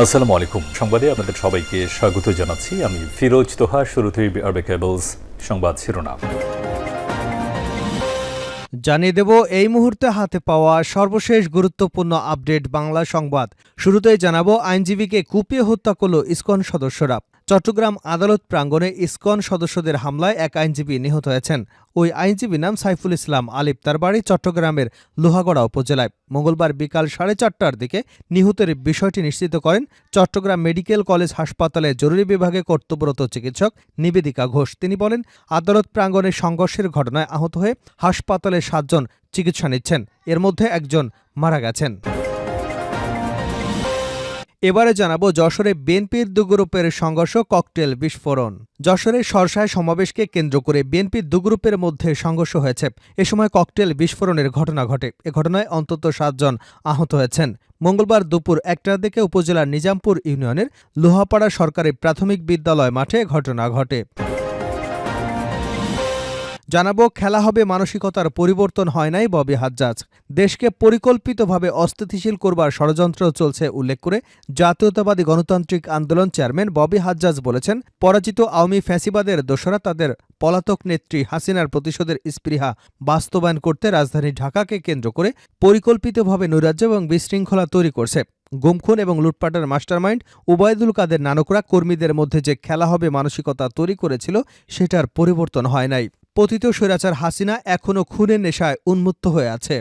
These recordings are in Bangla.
আসসালামু আলাইকুম। সংবাদে আপনাদের সবাইকে স্বাগত জানাচ্ছি। আমি ফিরোজ তোহা, শুরুতেই আরবে কেবলস সংবাদ শিরোনাম। জানিয়ে দেব, এই মুহূর্তে হাতে পাওয়া সর্বশেষ গুরুত্বপূর্ণ আপডেট বাংলা সংবাদ। শুরুতেই জানাব, আইনজীবীকে কুপিয়ে হত্যা করল ইসকন সদস্যরা। চট্টগ্রাম আদালত প্রাঙ্গণে ইসকন সদস্যদের হামলায় এক আইনজীবী নিহত হয়েছেন। ওই আইনজীবী নাম সাইফুল ইসলাম আলিফ। তার বাড়ি চট্টগ্রামের লোহাগড়া উপজেলায়। মঙ্গলবার বিকাল সাড়ে চারটার দিকে নিহতের বিষয়টি নিশ্চিত করেন চট্টগ্রাম মেডিকেল কলেজ হাসপাতালে জরুরি বিভাগে কর্তব্যরত চিকিৎসক নিবেদিকা ঘোষ। তিনি বলেন, আদালত প্রাঙ্গণে সংঘর্ষের ঘটনায় আহত হয়ে হাসপাতালে সাতজন চিকিৎসা নিচ্ছেন। এর মধ্যে একজন মারা গেছেন। এবারে জানাব যশোরে বিএনপির দুগ্রুপের সংঘর্ষ, ককটেল বিস্ফোরণ। যশোরে সরসায় সমাবেশকে কেন্দ্র করে বিএনপির দুগ্রুপের মধ্যে সংঘর্ষ হয়েছে। এ সময় ককটেল বিস্ফোরণের ঘটনা ঘটে। এ ঘটনায় অন্তত সাতজন আহত হয়েছেন। মঙ্গলবার দুপুর একটার দিকে উপজেলার নিজামপুর ইউনিয়নের লোহাপাড়া সরকারি প্রাথমিক বিদ্যালয় মাঠে ঘটনা ঘটে। জানাব, খেলা হবে, মানসিকতার পরিবর্তন হয় নাই, ববি হাজ্জাজ। দেশকে পরিকল্পিতভাবে অস্থিতিশীল করবার ষড়যন্ত্র চলছে, উল্লেখ করে জাতীয়তাবাদী গণতান্ত্রিক আন্দোলন চেয়ারম্যান ববি হাজ্জাজ বলেছেন, পরাজিত আওয়ামী ফ্যাসিবাদের দোসরা তাদের পলাতক নেত্রী হাসিনার প্রতিশোধের স্পৃহা বাস্তবায়ন করতে রাজধানী ঢাকাকে কেন্দ্র করে পরিকল্পিতভাবে নৈরাজ্য এবং বিশৃঙ্খলা তৈরি করছে। গুমখুন এবং লুটপাটের মাস্টারমাইন্ড উবায়দুল কাদের নানকরা কর্মীদের মধ্যে যে খেলা হবে, মানসিকতা তৈরি করেছিল, সেটার পরিবর্তন হয় নাই। পতিত স্বৈরাচার হাসিনা এখনও খুনের নেশায় উন্মুক্ত হয়ে আছে।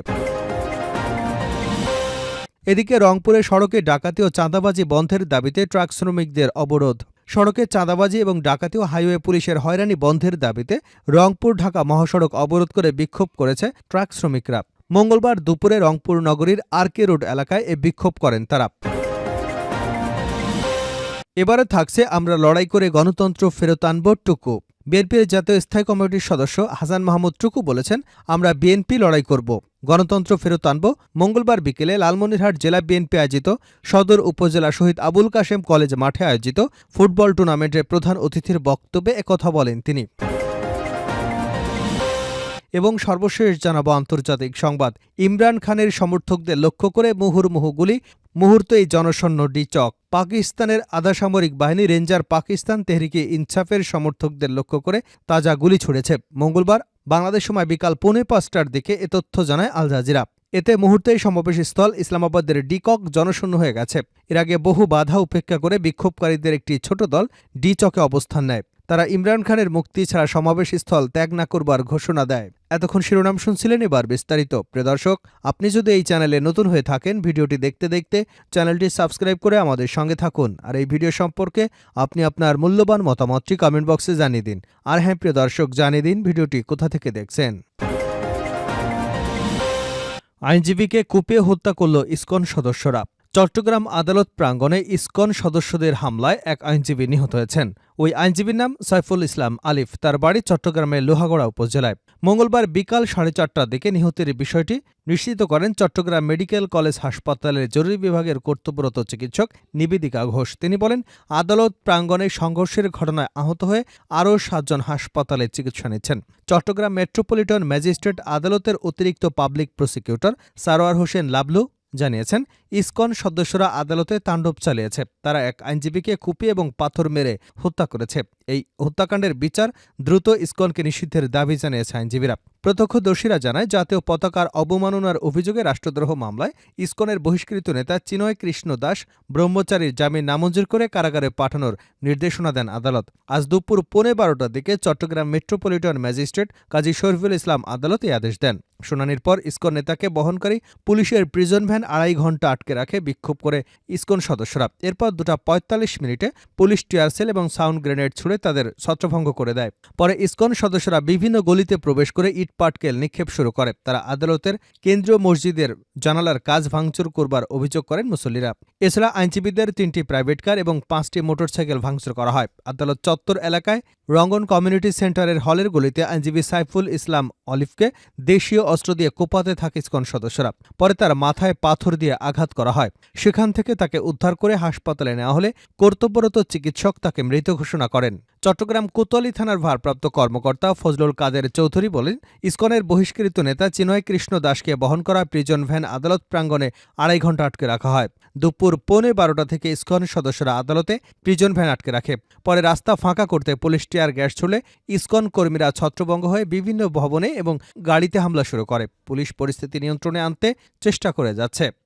এদিকে রংপুরে সড়কে ডাকাতি ও চাঁদাবাজি বন্ধের দাবিতে ট্রাক শ্রমিকদের অবরোধ। সড়কে চাঁদাবাজি এবং ডাকাতি ও হাইওয়ে পুলিশের হয়রানি বন্ধের দাবিতে রংপুর ঢাকা মহাসড়ক অবরোধ করে বিক্ষোভ করেছে ট্রাক শ্রমিকরা। মঙ্গলবার দুপুরে রংপুর নগরীর আরকে রোড এলাকায় এ বিক্ষোভ করেন তারা। এবারে থাকছে আমরা লড়াই করে গণতন্ত্র ফেরত আনব টুকু। বিএনপির জাতীয় স্থায়ী কমিটির সদস্য হাসান মাহমুদ টুকু বলেছেন, আমরা বিএনপি লড়াই করব। গণতন্ত্র ফেরত আনব। মঙ্গলবার বিকেলে লালমনিরহাট জেলা বিএনপি আয়োজিত সদর উপজেলা শহীদ আবুল কাশেম কলেজ মাঠে আয়োজিত ফুটবল টুর্নামেন্টের প্রধান অতিথির বক্তব্যে একথা বলেন তিনি। এবং সর্বশেষ জানাব আন্তর্জাতিক সংবাদ। ইমরান খানের সমর্থকদের লক্ষ্য করে মুহুর্মুহু গুলি, মুহূর্তেই জনশূন্য ডিচক। পাকিস্তানের আধা সামরিক বাহিনী রেঞ্জার পাকিস্তান তেহরিকে ইনসাফের সমর্থকদের লক্ষ্য করে তাজা গুলি ছুড়েছে। মঙ্গলবার বাংলাদেশ সময় বিকাল পৌনে পাঁচটার দিকে এ তথ্য জানায় আল জাজিরা। এতে মুহূর্তেই সমাবেশ স্থল ইসলামাবাদের ডিকক জনশূন্য হয়ে গেছে। এর আগে বহু বাধা উপেক্ষা করে বিক্ষোভকারীদের একটি ছোট দল ডিচকে অবস্থান নেয়। তারা ইমরান খানের মুক্তি ছাড়া সমাবেশ স্থল ত্যাগ না করবার ঘোষণা দেয়। এতক্ষণ শিরোনাম শুনছিলেন এবার বিস্তারিত। প্রিয় দর্শক, আপনি যদি এই চ্যানেলে নতুন হয়ে থাকেন, ভিডিওটি দেখতে দেখতে চ্যানেলটি সাবস্ক্রাইব করে আমাদের সঙ্গে থাকুন। আর এই ভিডিও সম্পর্কে আপনি আপনার মূল্যবান মতামতটি কমেন্ট বক্সে জানিয়ে দিন। আর হ্যাঁ প্রিয় দর্শক, জানিয়ে দিন ভিডিওটি কোথা থেকে দেখছেন। আইনজীবীকে কুপিয়ে হত্যা করল ইসকন সদস্যরা। চট্টগ্রাম আদালত প্রাঙ্গণে ইসকন সদস্যদের হামলায় এক আইনজীবী নিহত হয়েছেন। ওই আইনজীবীর নাম সাইফুল ইসলাম আলিফ। তার বাড়ি চট্টগ্রামের লোহাগড়া উপজেলায়। মঙ্গলবার বিকাল সাড়ে চারটার দিকে নিহতের বিষয়টি নিশ্চিত করেন চট্টগ্রাম মেডিকেল কলেজ হাসপাতালের জরুরি বিভাগের কর্তব্যরত চিকিৎসক নিবেদিকা ঘোষ। তিনি বলেন, আদালত প্রাঙ্গণে সংঘর্ষের ঘটনায় আহত হয়ে আরও সাতজন হাসপাতালে চিকিৎসা নিচ্ছেন। চট্টগ্রাম মেট্রোপলিটন ম্যাজিস্ট্রেট আদালতের অতিরিক্ত পাবলিক প্রসিকিউটর সারোয়ার হোসেন লাবলু জানিয়েছেন, ইসকন সদস্যরা আদালতে তাণ্ডব চালিয়েছে। তারা এক আইনজীবীকে কুপিয়ে এবং পাথর মেরে হত্যা করেছে। এই হত্যাকাণ্ডের বিচার দ্রুত ইসকনকে নিষিদ্ধের দাবি জানিয়েছে আইনজীবীরা। প্রত্যক্ষদর্শীরা জানায়, জাতীয় পতাকার অবমাননার অভিযোগে রাষ্ট্রদ্রোহ মামলায় ইসকনের বহিষ্কৃত নেতা চিনয় কৃষ্ণ দাস ব্রহ্মচারীর জামিন নামঞ্জুর করে কারাগারে পাঠানোর নির্দেশনা দেন আদালত। আজ দুপুর পৌনে বারোটার দিকে চট্টগ্রাম মেট্রোপলিটন ম্যাজিস্ট্রেট কাজী শরফুল ইসলাম আদালত আদেশ দেন। শুনানির পর ইসকন নেতাকে বহনকারী পুলিশের প্রিজন ভ্যান আড়াই ঘণ্টা আটকে রাখে বিক্ষোভ করে ইসকন সদস্যরা। এরপর দুটা পঁয়তাল্লিশ মিনিটে পুলিশ টিয়ারসেল এবং সাউন্ড গ্রেনেড ছুড়ে তাদের ছত্রভঙ্গ করে দেয়। পরে ইসকন সদস্যরা বিভিন্ন গলিতে প্রবেশ করে ইট পাটকেল নিক্ষেপ শুরু করে। তারা আদালতের কেন্দ্রীয় মসজিদের জানালার কাজ ভাঙচুর করবার অভিযোগ করেন মুসল্লিরা। এছাড়া আইনজীবীদের তিনটি প্রাইভেট কার এবং পাঁচটি মোটরসাইকেল ভাঙচুর করা হয়। আদালত চত্বর এলাকায় রঙ্গন কমিউনিটি সেন্টারের হলের গলিতে আইনজীবী সাইফুল ইসলাম অলিফকে দেশীয় অস্ত্র দিয়ে কোপাতে থাকে ইসকন সদস্যরা। পরে তার মাথায় পাথর দিয়ে আঘাত করা হয়। সেখান থেকে তাকে উদ্ধার করে হাসপাতালে নেওয়া হলে কর্তব্যরত চিকিৎসক তাকে মৃত ঘোষণা করেন। চট্টগ্রাম কোতোয়ালি থানার ভারপ্রাপ্ত কর্মকর্তা ফজলুল কাদের চৌধুরী বলেন, ইসকনের বহিষ্কৃত নেতা চিনয় কৃষ্ণ দাসকে বহন করা প্রিজন ভ্যান আদালত প্রাঙ্গণে আড়াই ঘণ্টা আটকে রাখা হয়। দুপুর পৌনে বারোটা থেকে ইসকন সদস্যরা আদালতে প্রিজন ভ্যান আটকে রাখে। পরে রাস্তা ফাঁকা করতে পুলিশ টিয়ার গ্যাস ছুড়লে ইসকন কর্মীরা ছত্রভঙ্গ হয়ে বিভিন্ন ভবনে এবং গাড়িতে হামলা শুরু করে। পুলিশ পরিস্থিতি নিয়ন্ত্রণে আনতে চেষ্টা করে যাচ্ছে।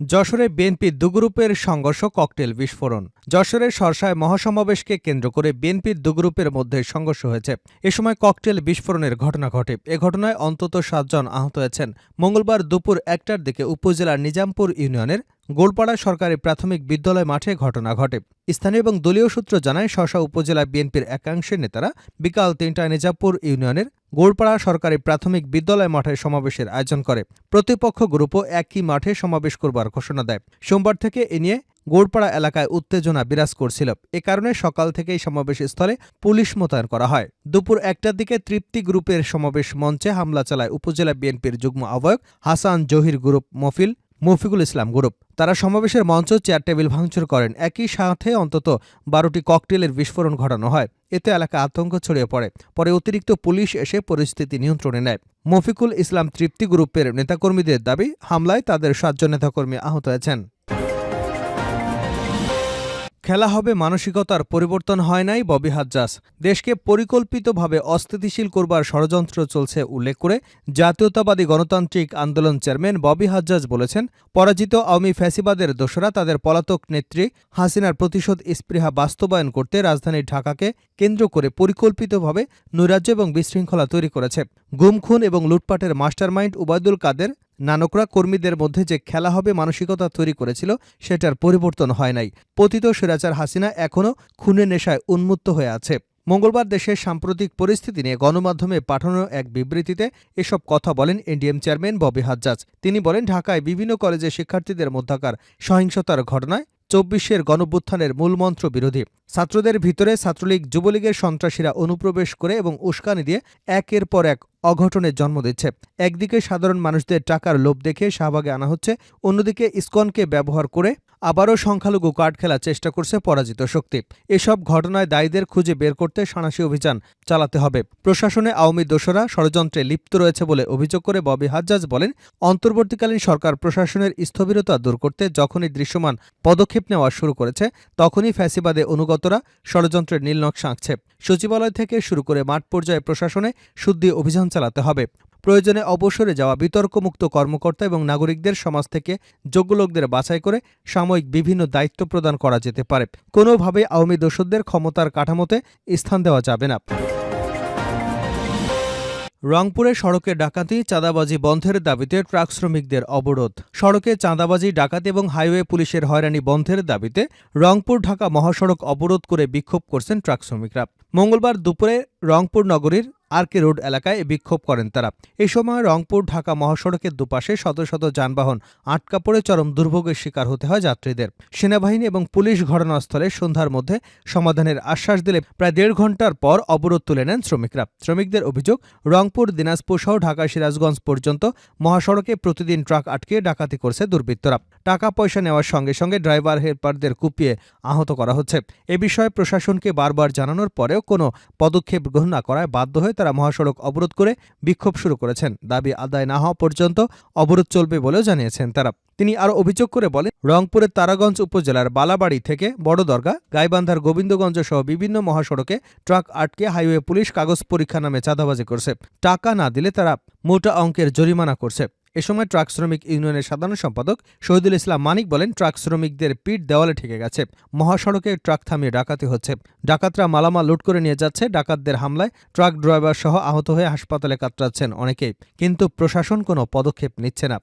যশোরে বিএনপি দুগ্রুপের সংঘর্ষ ককটেল বিস্ফোরণ। যশোরের সরসায় মহাসমাবেশকে কেন্দ্র করে বিএনপির দুগ্রুপের মধ্যে সংঘর্ষ হয়েছে। এ সময় ককটেল বিস্ফোরণের ঘটনা ঘটে। এ ঘটনায় অন্তত সাতজন আহত হয়েছেন। মঙ্গলবার দুপুর একটার দিকে উপজেলার নিজামপুর ইউনিয়নের গোলপাড়া সরকারি প্রাথমিক বিদ্যালয় মাঠে ঘটনা ঘটে। স্থানীয় এবং দলীয় সূত্র জানায় শশা উপজেলা বিএনপির একাংশের নেতারা বিকাল তিনটায় নিজামপুর ইউনিয়নের গোলপাড়া সরকারি প্রাথমিক বিদ্যালয় মাঠে সমাবেশের আয়োজন করে। প্রতিপক্ষ গ্রুপও একই মাঠে সমাবেশ করবার ঘোষণা দেয়। সোমবার থেকে এ নিয়ে গোড়পাড়া এলাকায় উত্তেজনা বিরাজ করছিল। এ কারণে সকাল থেকেই সমাবেশ স্থলে পুলিশ মোতায়েন করা হয়। দুপুর একটার দিকে তৃপ্তি গ্রুপের সমাবেশ মঞ্চে হামলা চালায় উপজেলা বিএনপির যুগ্ম আহ্বায়ক হাসান জহির গ্রুপ মফিল, মফিকুল ইসলাম গ্রুপ। তারা সমাবেশের মঞ্চ, চেয়ার, টেবিল ভাঙচুর করেন। একই সাথে অন্তত বারোটি ককটেলের বিস্ফোরণ ঘটানো হয়। এতে এলাকা আতঙ্ক ছড়িয়ে পড়ে। পরে অতিরিক্ত পুলিশ এসে পরিস্থিতি নিয়ন্ত্রণে নেয়। মফিকুল ইসলাম তৃপ্তি গ্রুপের নেতাকর্মীদের দাবি, হামলায় তাদের সাতজন নেতাকর্মী আহত হয়েছেন। খেলা হবে, মানসিকতার পরিবর্তন হয় নাই, ববি হাজ্জাস দেশকে পরিকল্পিতভাবে অস্থিতিশীল করবার ষড়যন্ত্র চলছে উল্লেখ করে জাতীয়তাবাদী গণতান্ত্রিক আন্দোলন চেয়ারম্যান ববি হাজ্জাজ বলেছেন, পরাজিত আওয়ামী ফ্যাসিবাদের দোসরা তাদের পলাতক নেত্রী হাসিনার প্রতিশোধ স্পৃহা বাস্তবায়ন করতে রাজধানী ঢাকাকে কেন্দ্র করে পরিকল্পিতভাবে নৈরাজ্য এবং বিশৃঙ্খলা তৈরি করেছে। গুমখুন এবং লুটপাটের মাস্টারমাইন্ড উবায়দুল কাদের নানকরা কর্মীদের মধ্যে যে খেলা হবে মানসিকতা তৈরি করেছিল, সেটার পরিবর্তন হয় নাই। পতিত সিরাজার হাসিনা এখনও খুনের নেশায় উন্মুক্ত হয়ে আছে। মঙ্গলবার দেশের সাম্প্রতিক পরিস্থিতি নিয়ে গণমাধ্যমে পাঠানো এক বিবৃতিতে এসব কথা বলেন এনডিএম চেয়ারম্যান ববি হাজ্জাজ। তিনি বলেন, ঢাকায় বিভিন্ন কলেজে শিক্ষার্থীদের মধ্যাকার সহিংসতার ঘটনায় চব্বিশের গণভ্যুত্থানের মূলমন্ত্র বিরোধী। ছাত্রদের ভিতরে ছাত্রলীগ, যুবলীগের সন্ত্রাসীরা অনুপ্রবেশ করে এবং উস্কানি দিয়ে একের পর এক অঘটনের জন্ম দিচ্ছে। একদিকে সাধারণ মানুষদের টাকার লোভ দেখে শাহবাগে আনা হচ্ছে, অন্যদিকে ইসকনকে ব্যবহার করে আবারও সংখ্যালঘু কার্ড খেলার চেষ্টা করছে পরাজিত শক্তি। এসব ঘটনায় দায়ীদের খুঁজে বের করতে সাঁড়াশি অভিযান চালাতে হবে। প্রশাসনে আওয়ামী দোসরা ষড়যন্ত্রে লিপ্ত রয়েছে বলে অভিযোগ করে ববি হাজ্জাজ বলেন, অন্তর্বর্তীকালীন সরকার প্রশাসনের স্থবিরতা দূর করতে যখনই দৃশ্যমান পদক্ষেপ নেওয়া শুরু করেছে, তখনই ফ্যাসিবাদে অনুগতরা ষড়যন্ত্রের নীলনকশা আঁকছে। সচিবালয় থেকে শুরু করে মাঠ পর্যায়ে প্রশাসনে শুদ্ধি অভিযান চালাতে হবে। প্রয়োজনে অবসরে যাওয়া বিতর্কমুক্ত কর্মকর্তা এবং নাগরিকদের সমাজ থেকে যোগ্য লোকদের বাছাই করে সাময়িক বিভিন্ন দায়িত্ব প্রদান করা যেতে পারে। কোনোভাবে আওয়ামী দোসরদের ক্ষমতার কাঠামোতে স্থান দেওয়া যাবে না। রংপুরে সড়কে ডাকাতি, চাঁদাবাজি বন্ধের দাবিতে ট্রাক শ্রমিকদের অবরোধ। সড়কে চাঁদাবাজি, ডাকাতি এবং হাইওয়ে পুলিশের হয়রানি বন্ধের দাবিতে রংপুর ঢাকা মহাসড়ক অবরোধ করে বিক্ষোভ করছেন ট্রাক শ্রমিকরা। মঙ্গলবার দুপুরে রংপুর নগরীর আরকে রোড এলাকায় বিক্ষোভ করেন তারা। এ সময় রংপুর ঢাকা মহাসড়কের দুপাশে শত শত যানবাহন আটকা পড়ে চরম দুর্ভোগের শিকার হতে হয় যাত্রীদের। সেনাবাহিনী এবং পুলিশ ঘটনাস্থলে সন্ধ্যার মধ্যে সমাধানের আশ্বাস দিলে প্রায় দেড় ঘণ্টার পর অবরোধ তুলে নেন শ্রমিকরা। শ্রমিকদের অভিযোগ, রংপুর, দিনাজপুর সহ ঢাকা সিরাজগঞ্জ পর্যন্ত মহাসড়কে প্রতিদিন ট্রাক আটকে ডাকাতি করছে দুর্বৃত্তরা। টাকা পয়সা নেওয়ার সঙ্গে সঙ্গে ড্রাইভার হেল্পারদের কুপিয়ে আহত করা হচ্ছে। এ বিষয়ে প্রশাসনকে বারবার জানানোর পরেও কোনো পদক্ষেপ গ্রহণ না করায় বাধ্য হয়ে তারা মহাসড়ক অবরোধ করে বিক্ষোভ শুরু করেছেন। দাবি আদায় না হওয়া পর্যন্ত অবরোধ চলবে বলেও জানিয়েছেন তারা। তিনি আরও অভিযোগ করে বলেন, রংপুরের তারাগঞ্জ উপজেলার বালাবাড়ি থেকে বড়দরগা গাইবান্ধার গোবিন্দগঞ্জ সহ বিভিন্ন মহাসড়কে ট্রাক আটকে হাইওয়ে পুলিশ কাগজ পরীক্ষা নামে চাঁদাবাজি করছে। টাকা না দিলে তারা মোটা অঙ্কের জরিমানা করছে। এ সময় ট্রাক শ্রমিক ইউনিয়নের সাধারণ সম্পাদক শহীদুল ইসলাম মানিক বলেন, ট্রাক শ্রমিকদের পিঠ দেওয়ালে ঠেকে গেছে। মহাসড়কে ট্রাক থামিয়ে ডাকাতি হচ্ছে। ডাকাতরা মালামাল লুট করে নিয়ে যাচ্ছে। ডাকাতদের হামলায় ট্রাক ড্রাইভার সহ আহত হয়ে হাসপাতালে কাতরাচ্ছেন অনেকেই। কিন্তু প্রশাসন কোনো পদক্ষেপ নিচ্ছে না।